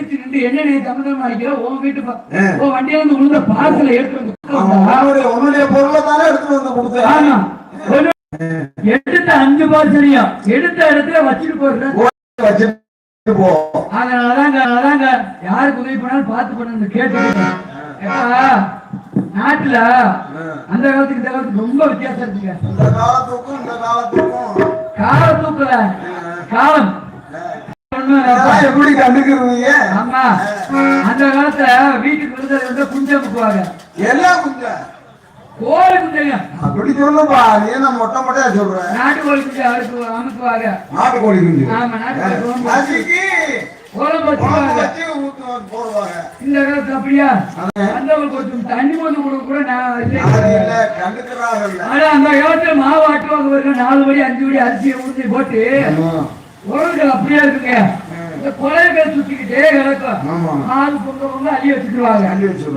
நின்று என்ன நீ தமிழ் அடிக்கிற உன் வீட்டு. உன் வண்டியில இருந்து பார்சலை எடுத்து வந்து கொடுத்தா. உன்னுடைய உன்னுடைய பொருளை தானே எடுத்துட்டு வந்து கொடுத்தேன். ஆமா. ஒரு- எடுத்த அஞ்சு பார்சலையும் எடுத்த இடத்துல வச்சுட்டு போடுற வச்சுட்டு போ. அதனாலதாங்க அதனாலதாங்க யாருக்கு உதவி பண்ணாலும் பார்த்து கேட்டுக்கிட்டேன் ஏப்பா, நாட்டுல அந்த காலத்துக்கு இந்த காலத்துக்கு ரொம்ப வித்தியாசம் இருக்குங்க. இந்த காலத்துக்கும் காலம். எப்படி கண்டுக்கிறீங்க? ஆமா அந்த காலத்துல வீட்டுக்கு விருந்தாளி வந்து குஞ்சு அமுக்குவாங்க எல்லாம் கொஞ்சம்? கோழி அப்படி சொல்லுப்பா. நீ என்ன மொட்டை மொட்டையா சொல்ற? நாட்டு கோழி குஞ்சு அறுக்கு அமுக்குவாங்க. நாட்டுக்கோழி குஞ்சு. ஆமா, நாட்டுக்கோழி குஞ்சு. நசுக்கி கோலம் குழம்பு வச்சுக்குவாங்க வச்சு ஊத்து போடுவாங்க. இந்த காலத்துல அப்படியா? அந்த கொஞ்சம் தண்ணி வந்து கொடுக்க கூட நான் அந்த காலத்துல மாவு ஆட்டுவாங்க பாருங்க நாலு படி அஞ்சு படி அரிசியை ஊற்றி போட்டு உரல்கள் அப்படியே இருக்குங்க. இந்த குழைகள் சுத்திக்கிட்டே கிடக்கும். மாவு பொங்க பொங்க அள்ளி.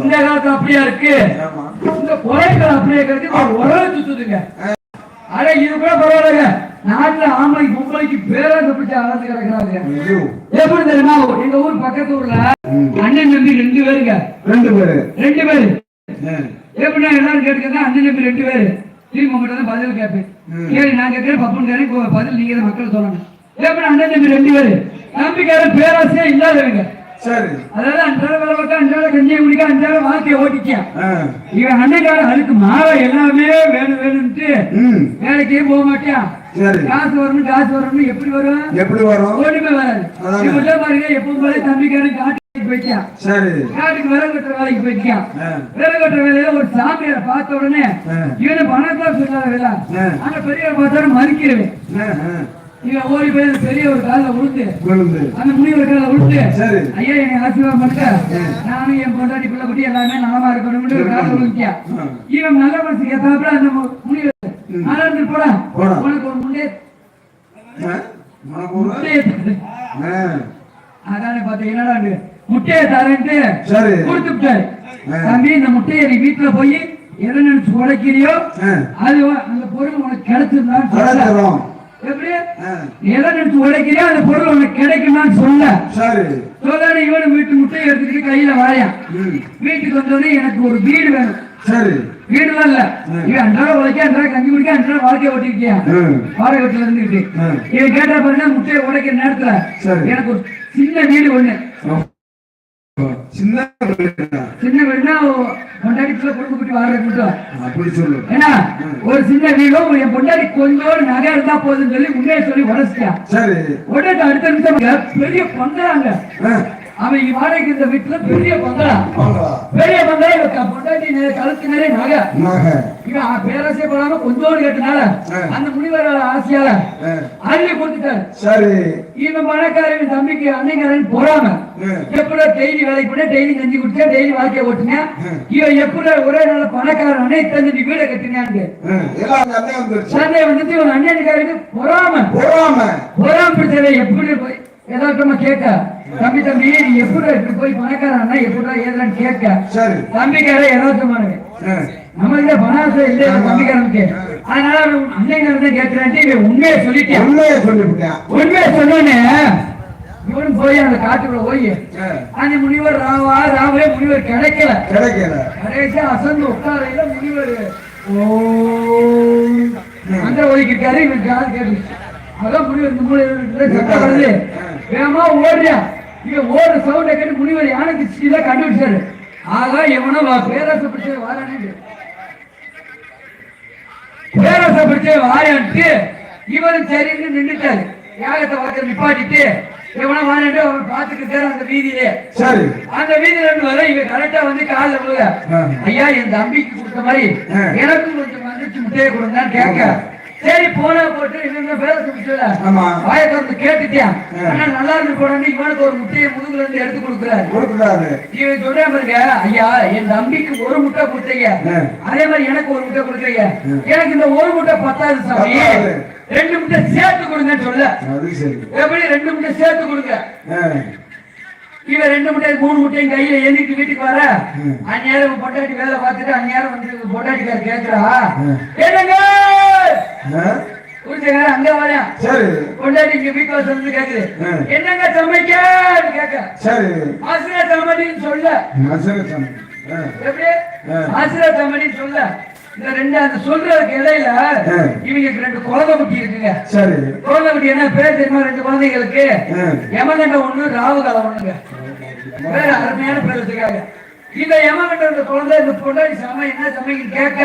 இந்த காலத்துல அப்படியா இருக்கு. இந்த குழைகள் அப்படியே கிடக்கு. உரல் சுத்துதுங்க. அட இது கூட பரவாயில்லைங்க. நாட்டுல ஆம்பளைக்கு பொம்பளைக்கு பேரங்க பிடிச்ச அளந்து கிடக்குறாங்க. ஐயோ. எப்படி தெரியுமா? எங்க ஊர் பக்கத்து ஊர்ல அண்ணன் தம்பி ரெண்டு பேருங்க. ரெண்டு பேரு. ரெண்டு பேரு. எப்படின்னா எல்லாரும் கேட்டுக்கங்க அண்ணன் தம்பி ரெண்டு பேரு. திரும்ப தான் பதில் கேட்பேன். கேள்வி நான் கேட்கிறேன் பப்பன் கேட்கிறேன் பதில் நீங்க மக்கள் சொல்லணும். எப்படி அண்ணன் தம்பி ரெண்டு பேரு நம்பிக்கையார பேராசையா இல்லாதவங்க சரி அதாவது அன்றாட வேலை பார்த்தா அன்றாட கஞ்சியை குடிக்க அன்றாட வாழ்க்கையை ஓட்டிக்கான் ஆ. இவன் அன்னைக்கார அதுக்கு மாற எல்லாமே வேணும் வேணும்ட்டு. வேலைக்கே போக மாட்டான் காசு வரணும் காசு வரணும் எப்படி வரும் எப்படி வரும் ஒண்ணுமே வராது. இவன் பாருங்க எப்பவும் போல தம்பிக்காரன் காட்டுக்கு போய்க்கான் காட்டுக்கு விறகு வெட்டுற வேலைக்கு போய்க்கான். விறகு வெட்டுற வேலையில ஒரு சாமியாரை பார்த்த உடனே. இவனை பணத்தை சொல்லாத வேலை. ஆனா பெரியவர் பார்த்தாலும் மறுக்கிறவன். இவன் ஓடி போய் பெரிய ஒரு காலில் விழுந்து விழுந்து அந்த முனிவர் காலில் விழுந்து சரி. ஐயா என்னை ஆசீர்வாதம் பண்ணுங்க. நானும் என் பொண்டாட்டி பிள்ளை குட்டி எல்லாமே நலமா இருக்கணும்னு ஒரு காலில் விழுந்தியா. இவன் நல்ல மனசுக்கு ஏத்தாப்புல அந்த முனிவர். ஆனந்து போடா. உனக்கு ஒரு முன்னே. அதானே? முட்டையை தரேன்ட்டு சரி. தம்பி இந்த முட்டையை நீ வீட்டுல போய் எதை நினைச்சு உடைக்கிறியோ ஆ. அது அந்த பொருள் உனக்கு கிடைச்சிருந்தான்னு சொல்ல கிடைச்சிரும். எப்படி ஆ. நீ எதை நினைச்சு உடைக்கிறியோ அந்த பொருள் உனக்கு கிடைக்குமான்னு சொல்ல சரி சொல்லாத இவனு வீட்டு முட்டையை எடுத்துக்கிட்டு கையில ம். வீட்டுக்கு வந்தோடனே எனக்கு ஒரு வீடு வேணும் சரி வீடுலாம் இல்ல இவன் அன்றாட உழைக்க அன்றாட கஞ்சி குடிக்க அன்றாட வாழ்க்கைய ஓட்டிருக்கியா. வாடகை வீட்டுல இருந்துகிட்டு. இவன் கேட்டா பாருங்க முட்டையை உடைக்கிற நேரத்துல. எனக்கு ஒரு சின்ன வீடு ஒண்ணு. சின்ன வீடுனா கொண்டாடிக்குள்ள குடும்ப குட்டி வாடகை மட்டும். அப்படி சொல்லு. ஏன்னா ஒரு சின்ன வீடும் என் பொண்டாடி கொஞ்சோடு நகை இருந்தா போதுன்னு சொல்லி உண்மையை சொல்லி உடச்சிட்டான் சரி. உடனே அடுத்த நிமிஷம் பெரிய ஆ. அவன் வாடகைக்கு வீட்டுல பெரிய பங்களா. பெரிய பங்களா இவன் பொண்டாட்டி கழுத்து நிறைய நகை. இவன் பேராசை போடாம கொஞ்சோடு கேட்டனால. அந்த முனிவர் ஆசையால. அள்ளி கொடுத்துட்டாரு. சரி. இவன் பணக்காரன் தம்பிக்கு அன்னைக்காரன் போறாம. எப்படா டெய்லி வேலைக்கு போனா டெய்லி கஞ்சி குடிச்சா டெய்லி வாழ்க்கைய ஓட்டுங்க இவன் எப்படா ஒரே நாள் பணக்காரன் தந்துட்டு வீட வந்துருச்சு. சண்டை வந்துட்டு இவன் அண்ணனுக்காரனுக்கு பொறாம. போறாம. பொறாம பிடிச்சதை எப்படி போய் யதார்த்தமா கேட்க? தம்பி தம்பி நீ எப்படி போய் பணக்காரன்? அண்ணா எப்படா ஏதுறான்னு கேட்க தம்பிக்கார யதார்த்தமானவன் ஆ. நம்மளுக்கு பணாசை இல்லை தம்பிக்காரனுக்கு? அதனால கேட்கிறான்ட்டு இவன் உண்மையை சொல்லிட்டான் உண்மையை சொல்லிவிட்டேன் உண்மையை சொன்னோன்னே இவன் போய் அந்த காட்டுக்குள்ள போய். அந்த முனிவர் ராவா ராவே முனிவர் கிடைக்கல. கிடைக்கல. கடைசியா அசந்து உட்காரையில முனிவர் ஓம் அந்த ஒலிக்கிட்டாரு இவன் காது கேட்டு அதான் முனிவர் இந்த மூலை சத்தம் வருது. வேகமா ஓடுறியா? இவன் ஓடுற சவுண்டை கேட்டு முனிவர் யானைக்கு சீதா கண்டுபிடிச்சாரு. ஆகா எவனோ வா பேராசை பிடிச்ச வாரானு பேராசை பிடிச்ச வாரான்ட்டு இவரும் சரின்னு நின்றுட்டாரு யாகத்தை வாக்க நிப்பாட்டிட்டு எவனோ வாரான்ட்டு அவன் பார்த்துக்கிட்டாரு அந்த வீதியிலே. சரி. அந்த வீதியில இருந்து வர இவன் கரெக்டா வந்து ஆ. ஐயா என் தம்பிக்கு கொடுத்த மாதிரி. எனக்கும் கொஞ்சம் வந்துச்சு முட்டையை கொடுங்கன்னு கேட்க. சரி போனா போட்டு இவங்க பேர ஆமா. வாயை திறந்து கேட்டுட்டியான் ஆ. ஆனா நல்லா இருந்து போனோன்னு இவனுக்கு ஒரு முட்டையை முதுகுல இருந்து எடுத்து கொடுக்குறாரு. கொடுக்குறாரு. இவன் சொல்றா பாருங்க ஐயா என் தம்பிக்கு ஒரு முட்டை கொடுத்தீங்க. அதே மாதிரி எனக்கு ஒரு முட்டை கொடுத்தீங்க. எனக்கு இந்த ஒரு முட்டை பத்தாது சாமி. ரெண்டு முட்டை சேர்த்து கொடுங்கன்னு சொல்ல. எப்படி ரெண்டு முட்டை சேர்த்து கொடுங்க. இவன் ரெண்டு முட்டை மூணு முட்டையும் கையில ஏந்திட்டு வீட்டுக்கு வர. அந்நேரம் பொண்டாட்டி வேலை பார்த்துட்டு அந்நேரம் வந்து பொண்டாட்டிக்கார கேக்குறா. ம். என்னங்க? ஆ? புரிச்சுக்கார அங்க வரேன் சரி. கொண்டாடி இங்க வீட்டுல வந்து கேக்குது. என்னங்க சமைக்க கேட்க சரி. ஆசிரியர் சொல்ல. எப்படி. ஆசிரியர் சமையல்னு சொல்ல. இந்த ரெண்டு அந்த சொல்றதுக்கு இடையில. இவங்களுக்கு ரெண்டு குழந்தை குட்டி இருக்குங்க. சரி. குழந்தை குட்டி என்ன பேர் தெரியுமா? ரெண்டு குழந்தைகளுக்கு? ஆ. யமகண்ட ஒண்ணு ராவுகாலம் ஒண்ணுங்க. அருமையான பேர் இந்த யமகண்ட இந்த குழந்தை இந்த பொண்டாடி சமை என்ன சமைக்கு கேட்க.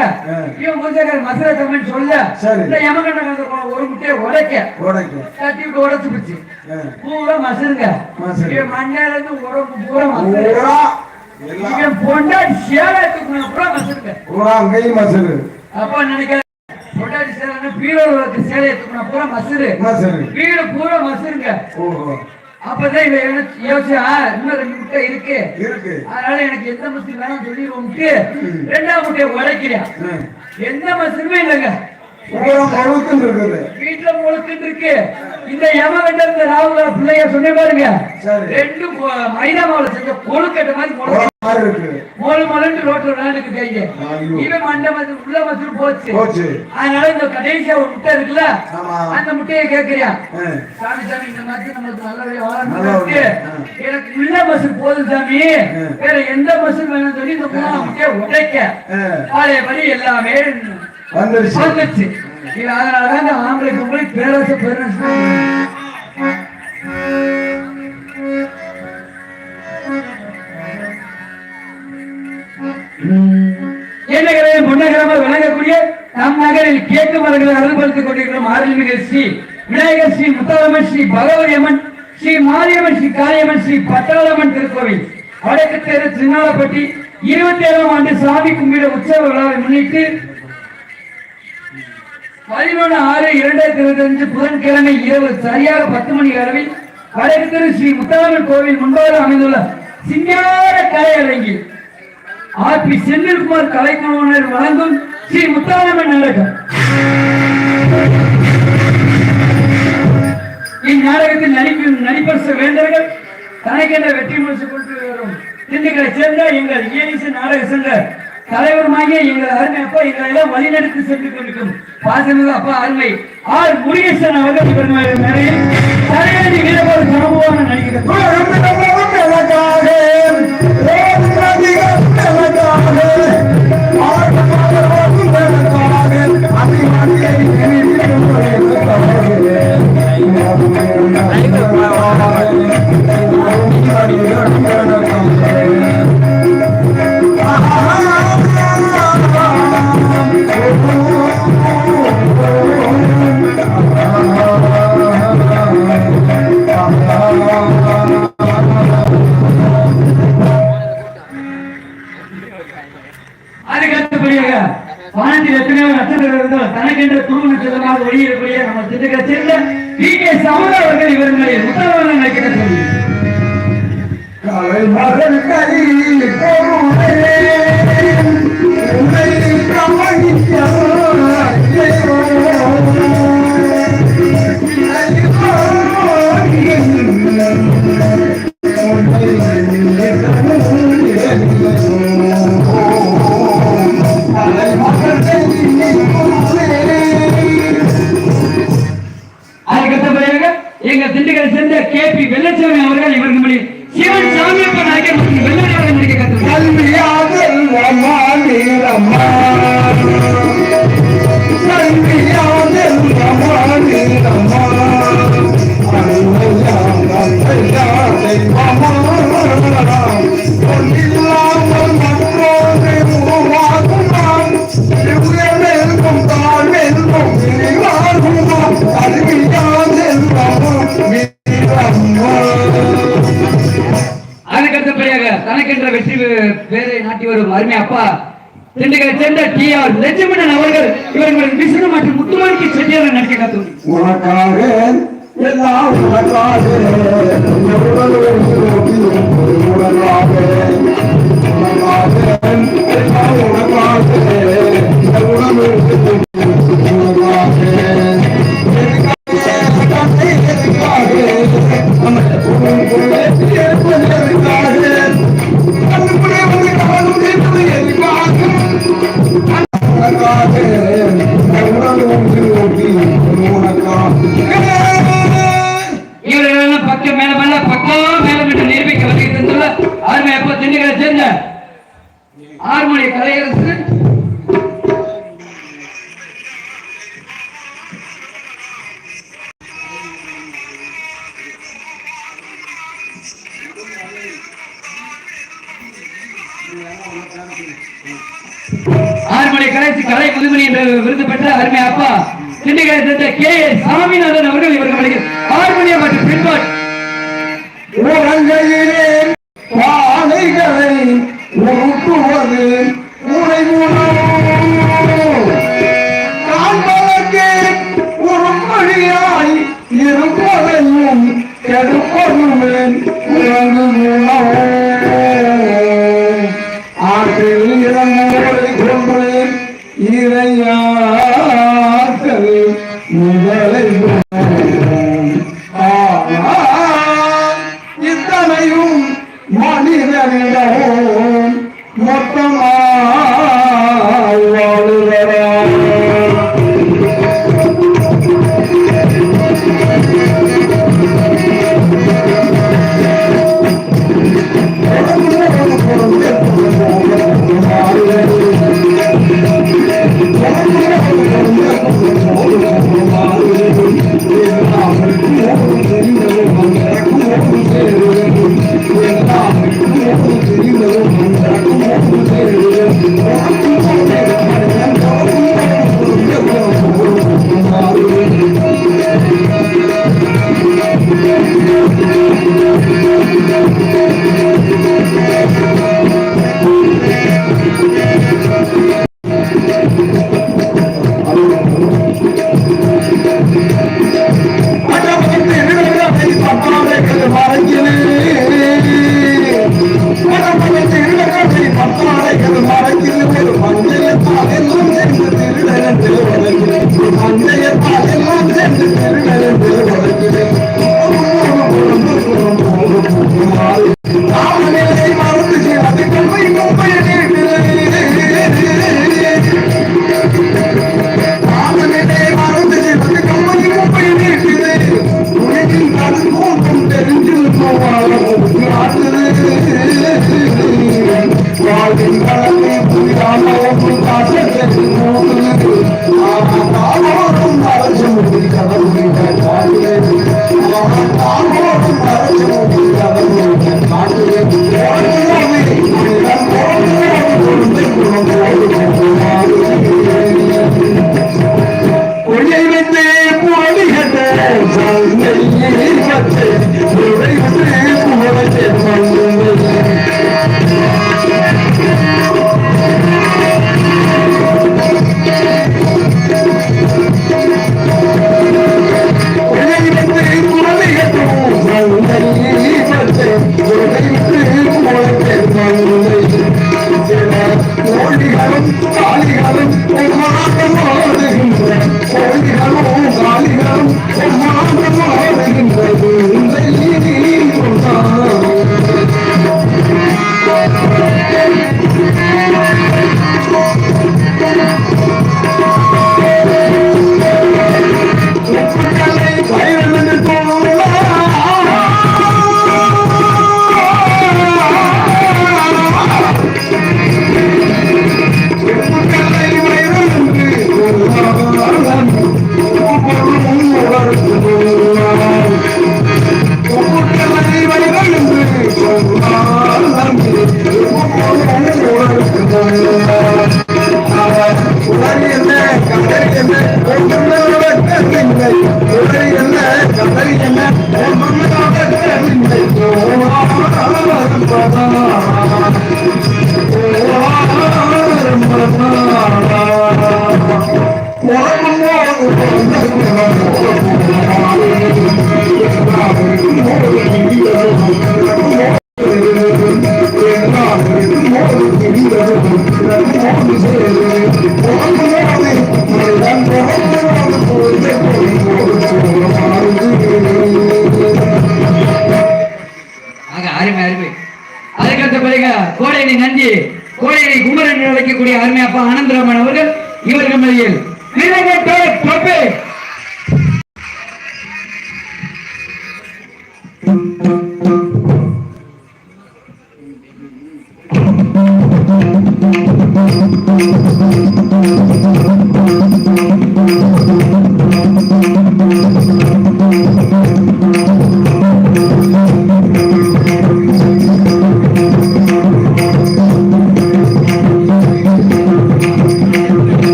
இவன் கொஞ்சம் மசுர சமைன்னு சொல்ல. இந்த குழந்தை ஒரு முட்டையை உடைக்க. உடைக்கு. தட்டி விட்டு உடைச்சு போச்சு. பூரா மசுருங்க. மசுரு. இவன் மண்ணையில இருந்து உடம்பு பூரா மசுரு. பூரா எல்லாம் இவன் பொண்டாடி சேலத்துக்கு பூரா மசுருங்க. பூரா அங்கேயும் மசரு. அப்பா நினைக்கிற பொண்டாடி சேலை பீரோல சேலையை தூக்கினா பூரா மசுரு. மசரு. வீடு பூரா மசுருங்க. ஓஹோ. அப்பதான் என்ன யோசிச்சா இன்னும் ரெண்டு முட்டை இருக்கு. இருக்கு. அதனால எனக்கு எந்த மசூர் வேணாம் சொல்லிடுவோம்ட்டு ரெண்டாம் முட்டையை உடைக்கிறேன். எந்த மசூருமே இல்லைங்க. வீட்டுல முழுக்கிட்டு இருக்கு இந்த யமகண்ட இந்த ராகுல பிள்ளைய சொன்ன பாருங்க. ரெண்டு மைதா மாவுல செஞ்ச கொழுக்கட்டை மாதிரி மாதிரி மொழு மொழன்னு ரோட்ல விளையாண்டுக்கு கைங்க. இவன் மண்டை உள்ள மசூர் போச்சு அதனால இந்த கடைசியா ஒரு முட்டை இருக்குல்ல. அந்த முட்டையை கேட்கிறியான் ஆ. சாமி சாமி இந்த மாதிரி நம்மளுக்கு நல்ல. எனக்கு உள்ள மசூர் போதும் சாமி. வேற எந்த மசூர் வேணும் சொல்லி இந்த முட்டையை உடைக்க ஆ. பழையபடி எல்லாமே வந்துருச்சு. வந்துச்சு இது அதனாலதான் இந்த ஆம்பளை பொம்பளை பேரரசு பேரரசு என்னகிறே பொன்னகரமாக விளங்கக்கூடிய நம் நகரில் கேட்டு மரங்களை அருள்படுத்திக் கொண்டிருக்கிறோம் அருள்மிகு ஸ்ரீ விநாயகர் ஸ்ரீ முத்தாரம்மன் ஸ்ரீ பகவதி அம்மன் ஸ்ரீ மாரியம்மன் ஸ்ரீ காளியம்மன் ஸ்ரீ பட்டாளம்மன் திருக்கோவில். வடக்கு தெரு சின்னாலப்பட்டி இருபத்தி ஏழாம் ஆண்டு சாமி கும்பிட உற்சவ விழாவை முன்னிட்டு பதினொன்று ஆறு இரண்டாயிரத்தி இருபத்தி அஞ்சு புதன்கிழமை இரவு சரியாக பத்து மணி அளவில் வடக்கு ஸ்ரீ முத்தாமன் கோவில் முன்பாக அமைந்துள்ள சிங்கார கலை அரங்கில் ஆர்பி செந்தில்குமார் கலைக்குழுவினர் வழங்கும் ஸ்ரீ முத்தாரம்மன் நாடகம். இந்நாடகத்தில் நடிப்பு நடிப்பரச வேந்தர்கள் தனக்கென்ற வெற்றி முழுசு கொண்டு வரும் திண்டுக்கலை சேர்ந்த எங்கள் இயலிசு நாடக சங்க தலைவருமாகிய எங்கள் அருமை அப்பா எங்களை எல்லாம் வழிநடத்தி சென்று கொண்டிருக்கும் பாசமிகு அப்பா அருமை ஆர் முருகேசன் அவர்கள் பெருமாள் மேலையில் தலைவரி வீரபாடு சமூகமான நடிகர் அருமை அப்பா திண்டுக்கலை சேர்ந்த டி ஆர் லட்சுமணன் அவர்கள் இவர்கள் விஷ்ணு மற்றும் முத்துமாணிக்கு செட்டியார் நடிக்க கற்றுள்ளார் உனக்காக எல்லாம் உனக்காக உனக்காக இருந்த கே எஸ் சாமிநாதன் அவர்கள் இவர்களுக்கு ஹார்மோனியம் மற்றும் பின்பாட் உலகையிலே பாலைகளை உருட்டுவது உரை ஒரு மொழியாய் இருப்பதையும்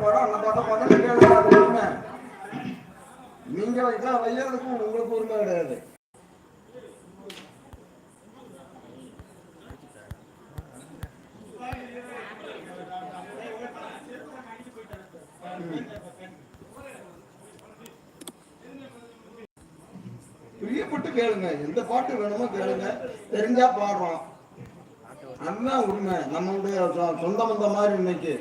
என்ன அந்த பாட்டை பார்த்தா பாட்ட பாடம் உரிமை நீங்க வைக்கா வையறதுக்கும் உங்களுக்கு உரிமை கிடையாது. பிரியப்பட்டு கேளுங்க எந்த பாட்டு வேணுமோ கேளுங்க. தெரிஞ்சா பாடுறோம். அதுதான் உண்மை நம்மளுடைய சொ- சொந்த பந்த மாதிரி இன்னைக்கு.